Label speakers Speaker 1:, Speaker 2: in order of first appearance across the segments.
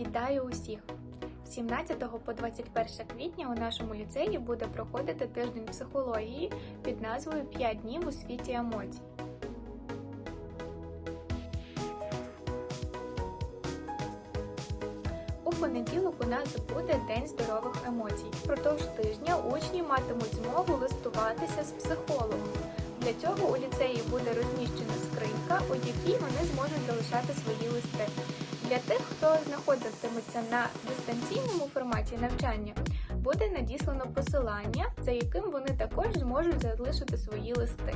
Speaker 1: Вітаю усіх! З 17 по 21 квітня у нашому ліцеї буде проходити тиждень психології під назвою «5 днів у світі емоцій. У понеділок у нас буде День здорових емоцій. Впродовж тижня учні матимуть змогу листуватися з психологом. Для цього у ліцеї буде розміщена скринька, у якій вони зможуть залишати свої листи. Для тих, хто знаходитиметься на дистанційному форматі навчання, буде надіслано посилання, за яким вони також зможуть залишити свої листи.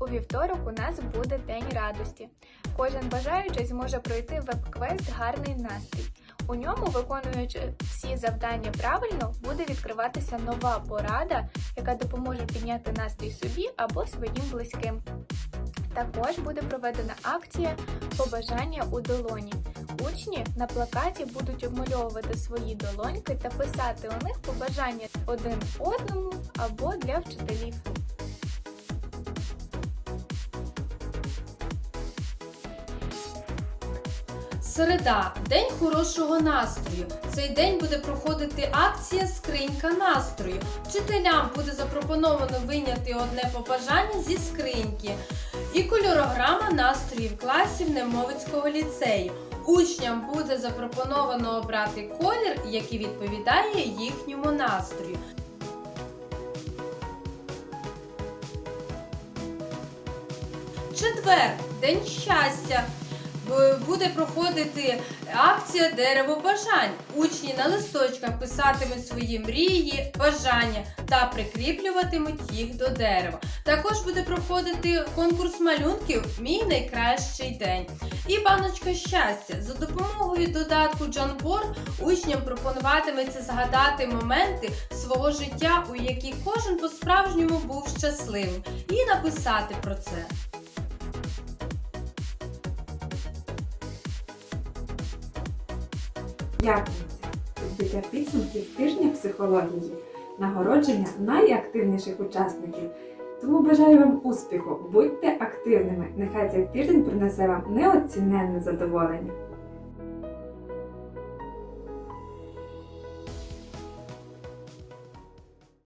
Speaker 1: У вівторок у нас буде День радості. Кожен бажаючий зможе пройти веб-квест Гарний настрій. У ньому, виконуючи всі завдання правильно, буде відкриватися нова порада, яка допоможе підняти настрій собі або своїм близьким. Також буде проведена акція Побажання у долоні. Учні на плакаті будуть обмальовувати свої долоньки та писати у них побажання один одному або для вчителів.
Speaker 2: Середа день хорошого настрою. Цей день буде проходити акція Скринька настрою. Вчителям буде запропоновано вийняти одне побажання зі скриньки і кольорограма настроїв класів Немовицького ліцею. Учням буде запропоновано обрати колір, який відповідає їхньому настрою. Четвер день щастя. Буде проходити акція Дерево бажань. Учні на листочках писатимуть свої мрії, бажання та прикріплюватимуть їх до дерева. Також буде проходити конкурс малюнків Мій найкращий день. І баночка щастя. За допомогою додатку Джанбор учням пропонуватиметься згадати моменти свого життя, у які кожен по-справжньому був щасливим, і написати про це.
Speaker 3: П'ятниця. Підбиття підсумків тижня психології, нагородження найактивніших учасників. Тому бажаю вам успіху, будьте активними. Нехай цей тиждень принесе вам неоціненне задоволення.